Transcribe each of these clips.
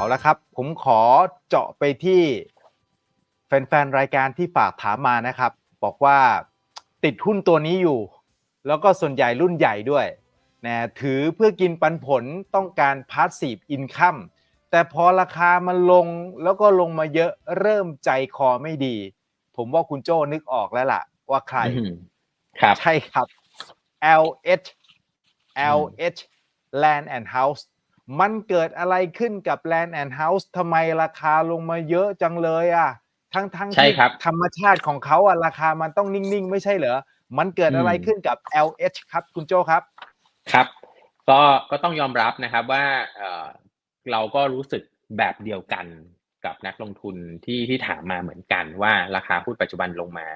เอาละครับ ผมขอเจาะไปที่แฟนๆ รายการที่ฝากถามมานะครับ บอกว่าติดหุ้นตัวนี้อยู่ แล้วก็ส่วนใหญ่รุ่นใหญ่ด้วยนะถือเพื่อกินปันผลต้องการพาสซีฟอินคัมแต่พอราคามันลงแล้วก็ลงมาเยอะเริ่มใจคอไม่ดี ผมว่าคุณโจ้นึกออกแล้วล่ะ ว่าใครอืมครับใช่ครับ LH LH Land and House มันเกิดอะไรขึ้นกับ Land and House ทำไมราคาลงมาเยอะจังเลยอะ ทั้งทั้งใช่ที่ครับธรรมชาติของเขาอะราคามันต้องนิ่ง ๆ ไม่ใช่เหรอ มันเกิดอะไรอืมขึ้นกับ LH ครับคุณโจครับ ครับ ก็ก็ต้องยอมรับนะครับว่าเอ่อเราก็รู้สึกแบบเดียวกันกับนักลงทุนที่ที่ถามมาเหมือนกันว่าราคาหุ้นปัจจุบันลงมา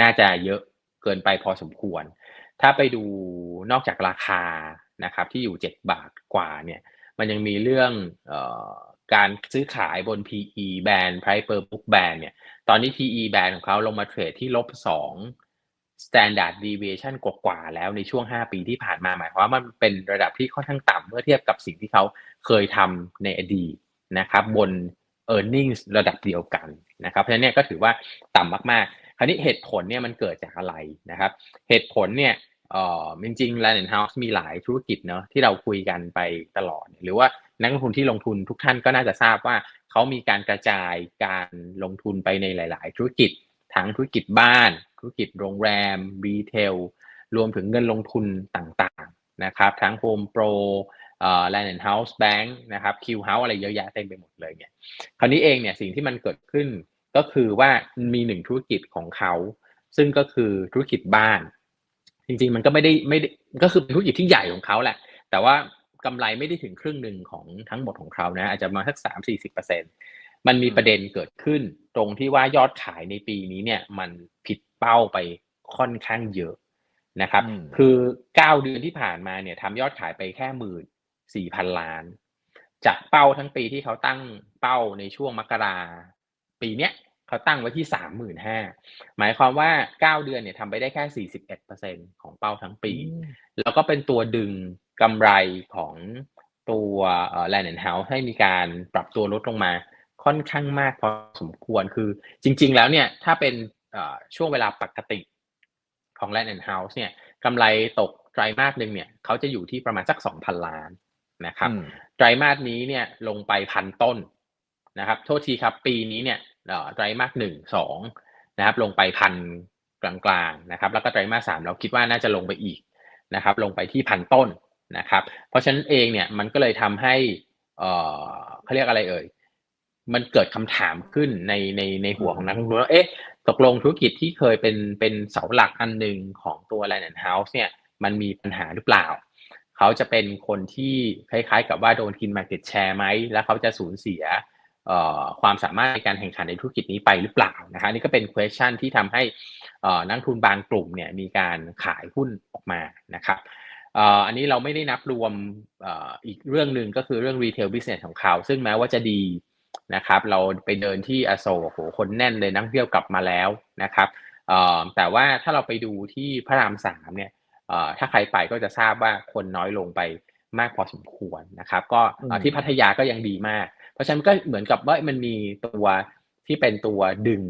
น่าจะเยอะเกินไปพอสมควร ถ้าไปดูนอกจากราคานะครับที่อยู่ 7 บาทกว่าเนี่ย มันยังมีเรื่องออการซื้อขายบน PE band price per book band เนี่ย ตอนนี้ PE band ของเขาลงมาเทรดที่ลบสอง standard deviation กว่าๆแล้วในช่วง 5 ปีที่ผ่านมาหมายความว่ามันเป็นระดับที่ค่อนข้างต่ำเมื่อเทียบกับสิ่งที่เขาเคยทำในอดีตนะครับบน e a r n i n g ระดับเดียวกันนะครับเพราะฉะนั้นเนี่ยก็ถือว่าต่ำมากๆ คราวนี้เหตุผลเนี่ยมันเกิดจากอะไรนะครับ เหตุผลเนี่ย เอ่อจริงๆ Land and House มีหลายธุรกิจเนาะที่เราคุยกันไปตลอด หรือว่านักลงทุนที่ลงทุนทุกท่านก็น่าจะทราบว่าเขามีการกระจายการลงทุนไปในหลาย ๆ ธุรกิจ ทั้งธุรกิจบ้าน ธุรกิจโรงแรมรีเทลรวมถึงเงินลงทุนต่างๆนะครับทั้ง Home Pro เอ่อ Land and House Bank นะครับ Q House อะไรเยอะแยะเต็มไปหมดเลยเนี่ยคราวนี้เองเนี่ยสิ่งที่มันเกิดขึ้นก็คือว่ามีหนึ่งธุรกิจของเขา ซึ่งก็คือธุรกิจบ้าน จริงๆ มันก็ไม่ได้ไม่ได้ก็คือเป็นธุรกิจที่ใหญ่ของเขาแหละ แต่ว่ากำไรไม่ได้ถึงครึ่งหนึ่งของทั้งหมดของเขานะอาจจะมาสักสามสี่สิบเปอร์เซ็นมันมีประเด็นเกิดขึ้น ตรงที่ว่ายอดขายในปีนี้เนี่ย มันผิดเป้าไปค่อนข้างเยอะนะครับอืมคือเก้าเดือนที่ผ่านมาเนี่ยทำยอดขายไปแค่หมื่นสี่พันล้าน จากเป้าทั้งปีที่เขาตั้งเป้าในช่วงมกราปีเนี้ย เขาตั้งไว้ที่สามหมื่นห้าหมายความว่าเก้าเดือนเนี่ยทำไปได้แค่สี่สิบเอ็ดเปอร์เซ็นของเป้าทั้งปี แล้วก็เป็นตัวดึงกำไรของตัวเอ่อ Land and House ให้มีการปรับตัวลดลงมาค่อนข้างมากพอสมควรคือจริง ๆ แล้วเนี่ยถ้าเป็นเอ่อช่วงเวลาปกติของ Land and House เนี่ยกำไรตกไตรมาสหนึ่งเนี่ยเขาจะอยู่ที่ประมาณสักสองพันล้านนะครับอืมไตรมาสนี้เนี่ยลงไปพันต้นนะครับโทษทีครับปีนี้เนี่ยเอ่อ ไตรมาสหนึ่งสองนะครับลงไปพันกลางๆนะครับแล้วก็ไตรมาสสามเราคิดว่าน่าจะลงไปอีกนะครับลงไปที่พันต้นนะครับเพราะฉะนั้นเองเนี่ยมันก็เลยทำให้เอ่อเขาเรียกอะไรเอ่ยมันเกิดคำถามขึ้นในในในหัวของนักลงทุนว่าเอ๊ะตกลงธุรกิจที่เคยเป็นเป็นเสาหลักอันหนึ่งของตัว Land and House เนี่ยมันมีปัญหาหรือเปล่า เขาจะเป็นคนที่คล้ายๆ กับว่าโดนกิน market share ไหม แล้วเขาจะสูญเสีย ความสามารถในการแข่งขันในธุรกิจนี้ไปหรือเปล่านะฮะนี่ก็เป็น question ที่ทำให้เอ่อนักลงทุนบางกลุ่มเนี่ยมีการขายหุ้นออกมานะครับเอ่ออันนี้เราไม่ได้นับรวมเอ่ออีกเรื่องหนึ่งก็คือเรื่อง retail business ของเขา ซึ่งแม้ว่าจะดีนะครับ เราไปเดินที่อโศกโอ้โหคนแน่นเลยนักท่องเที่ยวกลับมาแล้วนะครับเอ่อแต่ว่าถ้าเราไปดูที่พระรามสามเนี่ยเอ่อถ้าใครไปก็จะทราบว่าคนน้อยลงไปมากพอสมควรนะครับ ก็เอ่ออืมที่พัทยาก็ยังดีมากเพ ราะฉะนั้นก็เหมือนกับว่ามันมีตัวที่เป็นตัวดึง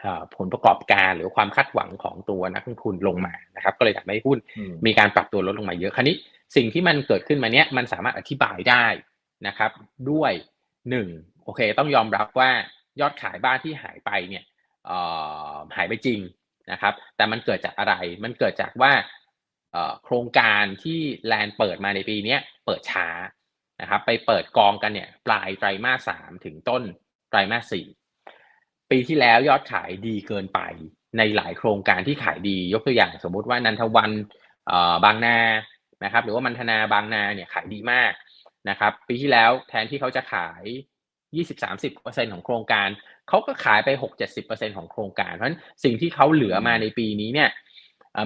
เอ่อผลประกอบการหรือความคาดหวังของตัวนักลงทุนลงมานะครับ ก็เลยทำให้หุ้นอืมมีการปรับตัวลดลงมาเยอะคราวนี้สิ่งที่มันเกิดขึ้นมาเนี้ยมันสามารถอธิบายได้นะครับ ด้วยหนึ่งโอเค ต้องยอมรับว่ายอดขายบ้านที่หายไปเนี่ยเอ่อหายไปจริงนะครับ แต่มันเกิดจากอะไรมันเกิดจากว่าเอ่อโครงการที่แลนด์เปิดมาในปีเนี้ยเปิดช้า นะครับไปเปิดกองกันเนี่ยปลายไตรมาสสามถึงต้นไตรมาสสี่ปีที่แล้วยอดขายดีเกินไปในหลายโครงการที่ขายดียกตัวอย่างสมมุติว่านันทวันบางนานะครับ หรือว่ามันธนาบางนาเนี่ยขายดีมากนะครับ ปีที่แล้วแทนที่เขาจะขาย20-30%ของโครงการ เขาก็ขายไป 6-70%ของโครงการ เพราะฉะนั้นสิ่งที่เขาเหลือมาในปีนี้เนี่ย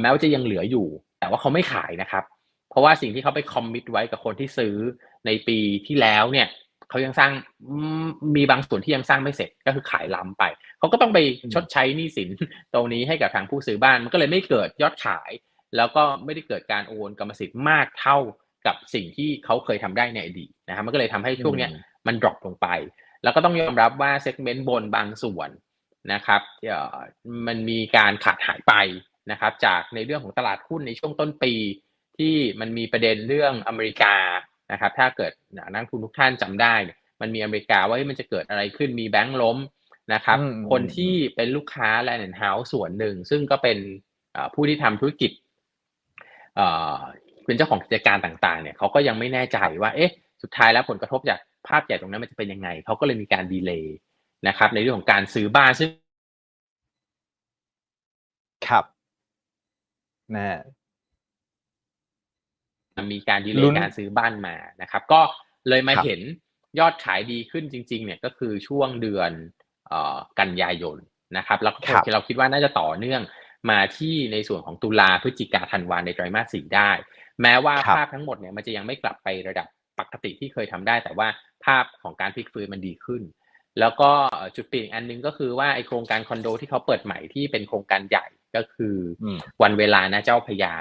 แม้ว่าจะยังเหลืออยู่ แต่ว่าเขาไม่ขายนะครับ เพราะว่าสิ่งที่เขาไปคอมมิตไว้กับคนที่ซื้อ ในปีที่แล้วเนี่ยเขายังสร้างอืมมีบางส่วนที่ยังสร้างไม่เสร็จก็คือขายล้ำไปเขาก็ต้องไปชดใช้หนี้สินตรงนี้ให้กับทางผู้ซื้อบ้านมันก็เลยไม่เกิดยอดขาย แล้วก็ไม่ได้เกิดการโอนกรรมสิทธิ์มากเท่ากับสิ่งที่เขาเคยทำได้ในอดีตนะครับมันก็เลยทำให้ช่วงเนี้ยมันดรอปลงไป แล้วก็ต้องยอมรับว่าเซกเมนต์บนบางส่วนนะครับเอ่อมันมีการขาดหายไปนะครับ จากในเรื่องของตลาดหุ้นในช่วงต้นปี ที่มันมีประเด็นเรื่องอเมริกา นะครับถ้าเกิดนักลงทุนทุกท่านจำได้เนี่ยมันมีอเมริกาว่าเฮ้ยมันจะเกิดอะไรขึ้นมีแบงก์ล้มนะครับอืมอืมคนที่เป็นลูกค้า Land and House ส่วนหนึ่ง ซึ่งก็เป็นเอ่อผู้ที่ทำธุรกิจเอ่อเป็นเจ้าของกิจการต่างๆเนี่ยเขาก็ยังไม่แน่ใจว่าเอ๊ะสุดท้ายแล้วผลกระทบจากภาพใหญ่ตรงนั้นมันจะเป็นยังไงเขาก็เลยมีการดีเลย์นะครับ ในเรื่องของการซื้อบ้านซึ่งครับนะฮะ มีการดีเลลุ้นย์การซื้อบ้านมานะครับ ก็เลยมาครับเห็นยอดขายดีขึ้นจริง ๆ เนี่ยก็คือช่วงเดือนเอ่อกันยายนนะครับ แล้วก็ครับเราคิดว่าน่าจะต่อเนื่องมาที่ในส่วนของตุลาพฤศจิกาธันวาในไตรมาสสี่ได้ แม้ว่าครับภาพทั้งหมดเนี่ยมันจะยังไม่กลับไประดับปกติที่เคยทำได้ แต่ว่าภาพของการพลิกฟื้นมันดีขึ้น แล้วก็จุดเปลี่ยนอีกอันหนึงก็คือว่าไอโครงการคอนโดที่เขาเปิดใหม่ที่เป็นโครงการใหญ่ก็คืออืมวันเวลานะเจ้าพระยา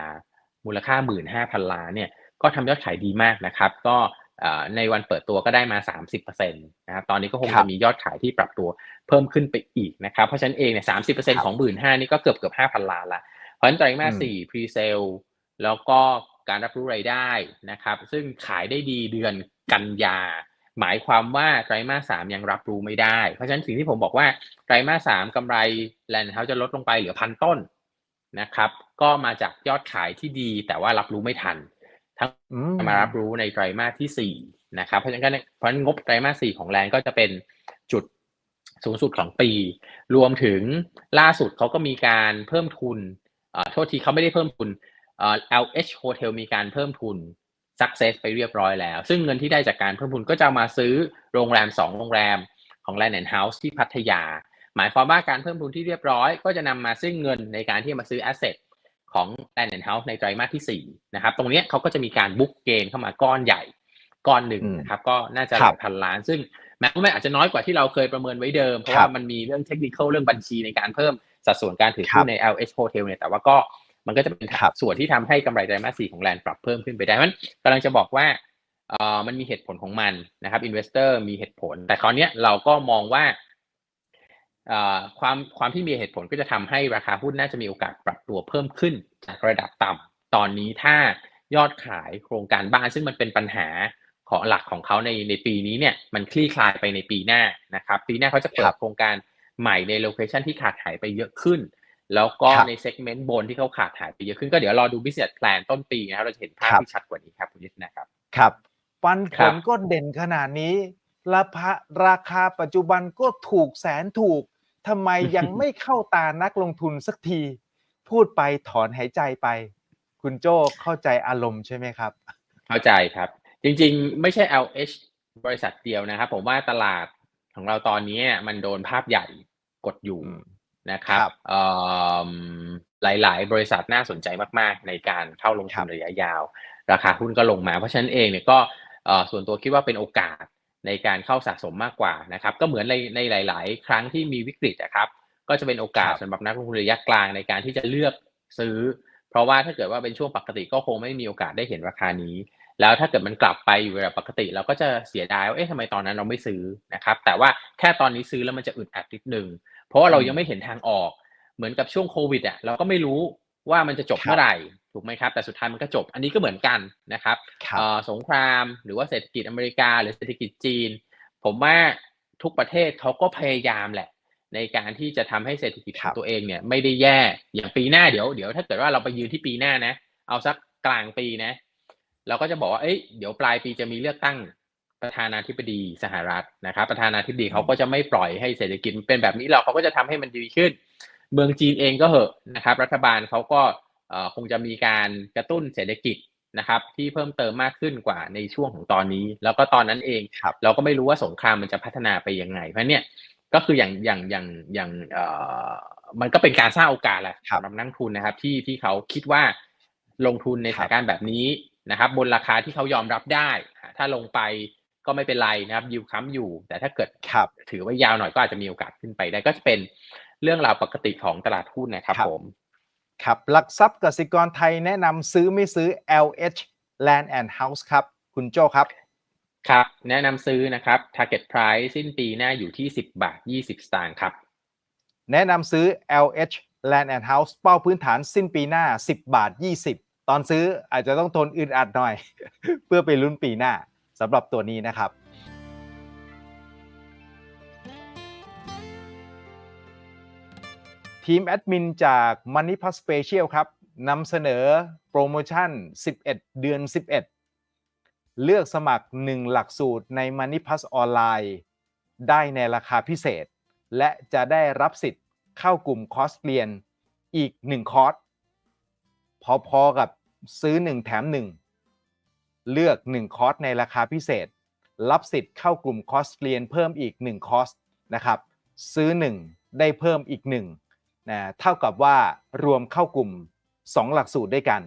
มูลค่า 15,000 ล้านเนี่ยก็ทำยอดขายดีมากนะครับ ก็เอ่อในวันเปิดตัวก็ได้มา 30%นะครับตอนนี้ก็คงครัจะบมียอดขายที่ปรับตัวเพิ่มขึ้นไปอีกนะครับ เพราะฉะนั้นเองเนี่ยครับ30%ของ 15,000นี่ก็เกือบเกือบ5,000ล้านละเพราะฉะนั้นไตรมาสอืมสี่พรีเซลแล้วก็การรับรู้รายได้นะครับ ซึ่งขายได้ดีเดือนกันยา หมายความว่าไตรมาสสามยังรับรู้ไม่ได้ เพราะฉะนั้นสิ่งที่ผมบอกว่าไตรมาสสามกำไรแลนด์เฮาจะลดลงไปเหลือพันต้นนะครับ ก็มาจากยอดขายที่ดี แต่ว่ารับรู้ไม่ทัน ทั้งอืมมารับรู้ในไตรมาสที่สี่นะครับ เพราะฉะนั้นก็เนี่ยเพราะฉะนั้นงบไตรมาสสี่ของแลนด์ก็จะเป็นจุดสูงสุดของปี รวมถึงล่าสุดเขาก็มีการเพิ่มทุนเอ่อโทษทีเขาไม่ได้เพิ่มทุนเอ่อ LH Hotel มีการเพิ่มทุน Success ไปเรียบร้อยแล้ว ซึ่งเงินที่ได้จากการเพิ่มทุนก็จะเอามาซื้อโรงแรม 2 โรงแรมของ Land and House ที่พัทยา หมายความว่าการเพิ่มทุนที่เรียบร้อย ก็จะนำมาซึ่งเงินในการที่จะมาซื้อ asset ของ Land and House ในไตรมาสที่4นะครับ ตรงเนี้ยเขาก็จะมีการบุ๊กเกนเข้ามาก้อนใหญ่ก้อนหนึ่งอืมนะครับ ก็น่าจะหครัลาบยพันล้าน ซึ่งแม้ว่ามันอาจจะน้อยกว่าที่เราเคยประเมินไว้เดิม เพราะครัว่าบมันมีเรื่องเทคนิคเรื่องบัญชีในการเพิ่มสัดส่วนการถือครัหุ้บนใน LH Hotel เนี่ยแต่ว่าก็มันก็จะเป็นครับส่วนที่ทำให้กำไรไตรมาสสี่ของแลนด์ปรับเพิ่มขึ้นไปได้เพราะฉะนั้นกำลังจะบอกว่าเอ่อมันมีเหตุผลของมันนะครับอินเวสเตอร์มีเหตุผล แต่คราวเนี้ยเราก็มองว่าเอ่อ ความความที่มีเหตุผลก็จะทำให้ราคาหุ้นน่าจะมีโอกาสปรับตัวเพิ่มขึ้นจากระดับต่ำตอนนี้ถ้ายอดขายโครงการบ้านซึ่งมันเป็นปัญหาของหลักของเขาในในปีนี้เนี่ยมันคลี่คลายไปในปีหน้านะครับปีหน้าเขาจะเปิครัดบโครงการใหม่ในโลเคชันที่ขาดหายไปเยอะขึ้น แล้วก็ครับในเซกเมนต์บนที่เขาขาดหายไปเยอะขึ้นก็เดี๋ยวรอดู business plan ต้นปีนะครับเราจะเห็นภาพครับที่ชัดกว่านี้ครับคุณยิทนะครับครับปันผครับลก็เด่นขนาดนี้ราคาราคาปัจจุบันก็ถูกแสนถูก ทำไมยังไม่เข้าตานักลงทุนสักที พูดไปถอนหายใจไป คุณโจ้เข้าใจอารมณ์ใช่ไหมครับ เข้าใจครับ จริงๆ ไม่ใช่ LH บริษัทเดียวนะครับ ผมว่าตลาดของเราตอนนี้มันโดนภาพใหญ่กดอยู่อืมนะครับครับเอิ่มหลาย ๆ บริษัทน่าสนใจมากๆ ในการเข้าลงทุนระยะยาว ราคาหุ้นก็ลงมา เพราะฉะนั้นเองเนี่ยก็เอ่อส่วนตัวคิดว่าเป็นโอกาส ในการเข้าสะสมมากกว่านะครับก็เหมือนในในหลาย ๆ ครั้งที่มีวิกฤตนะครับก็จะเป็นโอกาสครับสำหรับนักลงทุนระยะกลางในการที่จะเลือกซื้อ เพราะว่าถ้าเกิดว่าเป็นช่วงปกติก็คงไม่มีโอกาสได้เห็นราคานี้ แล้วถ้าเกิดมันกลับไปอยู่ระดับปกติ เราก็จะเสียดายว่าเอ๊ะทำไมตอนนั้นเราไม่ซื้อนะครับแต่ว่าแค่ตอนนี้ซื้อแล้วมันจะอึดอัดนิดนึงเพราะว่าเรายังไม่เห็นทางออก เหมือนกับช่วงโควิดอะเราก็ไม่รู้ว่ามันจะจบครับเมื่อไหร่ ถูกไหมครับ แต่สุดท้ายมันก็จบ อันนี้ก็เหมือนกันนะครับครับเอ่อสงครามหรือว่าเศรษฐกิจอเมริกา หรือเศรษฐกิจจีน ผมว่าทุกประเทศเขาก็พยายามแหละ ในการที่จะทำให้เศรษฐกิจคขรัอบงตัวเองเนี่ย ไม่ได้แย่อย่างปีหน้าเดี๋ยวเดี๋ยวถ้าเกิดว่าเราไปยืนที่ปีหน้านะ เอาสักกลางปีนะ เราก็จะบอกว่าเอ้ยเดี๋ยวปลายปีจะมีเลือกตั้งประธานาธิบดีสหรัฐนะครับ ประธานาธิบดีเขาก็จะไม่ปล่อยให้เศรษฐกิจมันเป็นแบบนี้เราเขาก็จะทำให้มันดีขึ้น เมืองจีนเองก็เหอะนะครับ รัฐบาลเขาก็เอ่อ คงจะมีการกระตุ้นเศรษฐกิจนะครับที่เพิ่มเติมมากขึ้นกว่าในช่วงของตอนนี้ แล้วก็ตอนนั้นเองครับเราก็ไม่รู้ว่าสงครามมันจะพัฒนาไปยังไง เพราะฉะนั้นเนี่ยก็คืออย่างอย่างอย่างอย่างเอ่อมันก็เป็นการสร้างโอกาสแหละครับสำหรับนักลงทุนนะครับ ที่ที่เขาคิดว่าลงทุนในสครัถาบนการณ์แบบนี้นะครับ บนราคาที่เขายอมรับได้ ถ้าลงไปก็ไม่เป็นไรนะครับยิวค้ำอยู่ แต่ถ้าเกิดครับถือว่ายาวหน่อยก็อาจจะมีโอกาสขึ้นไปได้ก็จะเป็นเรื่องราวปกติของตลาดหุ้นนะครับครับผม ครับหลักทรัพย์กสิกรไทยแนะนำซื้อไม่ซื้อ LH Land and House ครับ คุณโจ้ครับ ครับ แนะนำซื้อนะครับ target price สิ้นปีหน้าอยู่ที่ 10 บาท 20 สตางค์ครับ แนะนำซื้อ LH Land and House เป้าพื้นฐานสิ้นปีหน้า 10 บาท 20 ตอนซื้ออาจจะต้องทนอึดอัดหน่อย เพื่อไปลุ้นปีหน้าสำหรับตัวนี้นะครับ ทีมแอดมินจาก Money Plus Special ครับนำเสนอโปรโมชั่น 11 เดือน 11 เลือกสมัคร 1 หลักสูตรใน Money Plus ออนไลน์ได้ในราคาพิเศษ และจะได้รับสิทธิ์เข้ากลุ่มคอร์สเรียนอีก 1 คอร์ส พอๆกับซื้อ 1 แถม 1 เลือก 1 คอร์สในราคาพิเศษ รับสิทธิ์เข้ากลุ่มคอร์สเรียนเพิ่มอีก 1 คอร์สนะครับ ซื้อ 1 ได้เพิ่มอีก 1 นะเท่ากับว่ารวมเข้ากลุ่ม 2 หลักสูตรด้วยกัน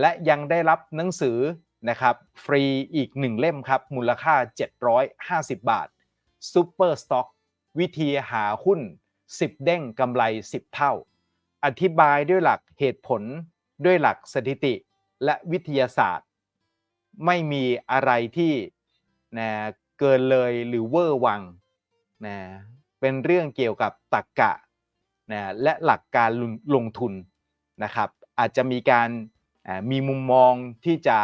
และยังได้รับหนังสือนะครับฟรีอีก 1 เล่มครับ มูลค่า 750 บาท Super Stock วิธีหาหุ้น 10 เด้งกำไร 10 เท่า อธิบายด้วยหลักเหตุผล ด้วยหลักสถิติและวิทยาศาสตร์ ไม่มีอะไรที่นะเกินเลยหรือเวอร์วังนะเป็นเรื่องเกี่ยวกับตรรกกะ นะและหลักการลงทุนนะครับ อาจจะมีการมีมุมมองที่จะ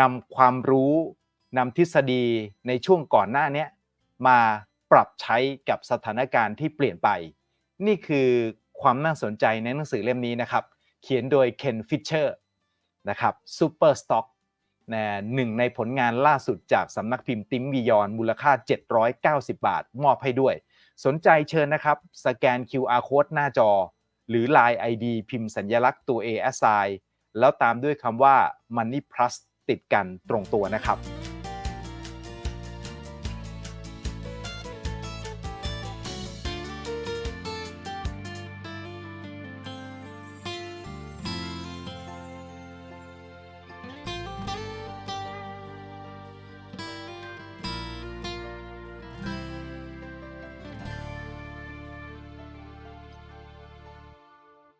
นำความรู้นำทฤษฎีในช่วงก่อนหน้านี้มาปรับใช้กับสถานการณ์ที่เปลี่ยนไป นี่คือความน่าสนใจในหนังสือเล่มนี้นะครับ เขียนโดยเคนฟิชเชอร์นะครับ Super Stock นะหนึ่งในผลงานล่าสุดจากสำนักพิมพ์ติมบียอนมูลค่า 790 บาท มอบให้ด้วย สนใจเชิญนะครับ สแกน QR Code หน้าจอ หรือ Line ID พิมพ์สัญลักษณ์ตัว A S I แล้วตามด้วยคำว่า Money Plus ติดกันตรงตัวนะครับ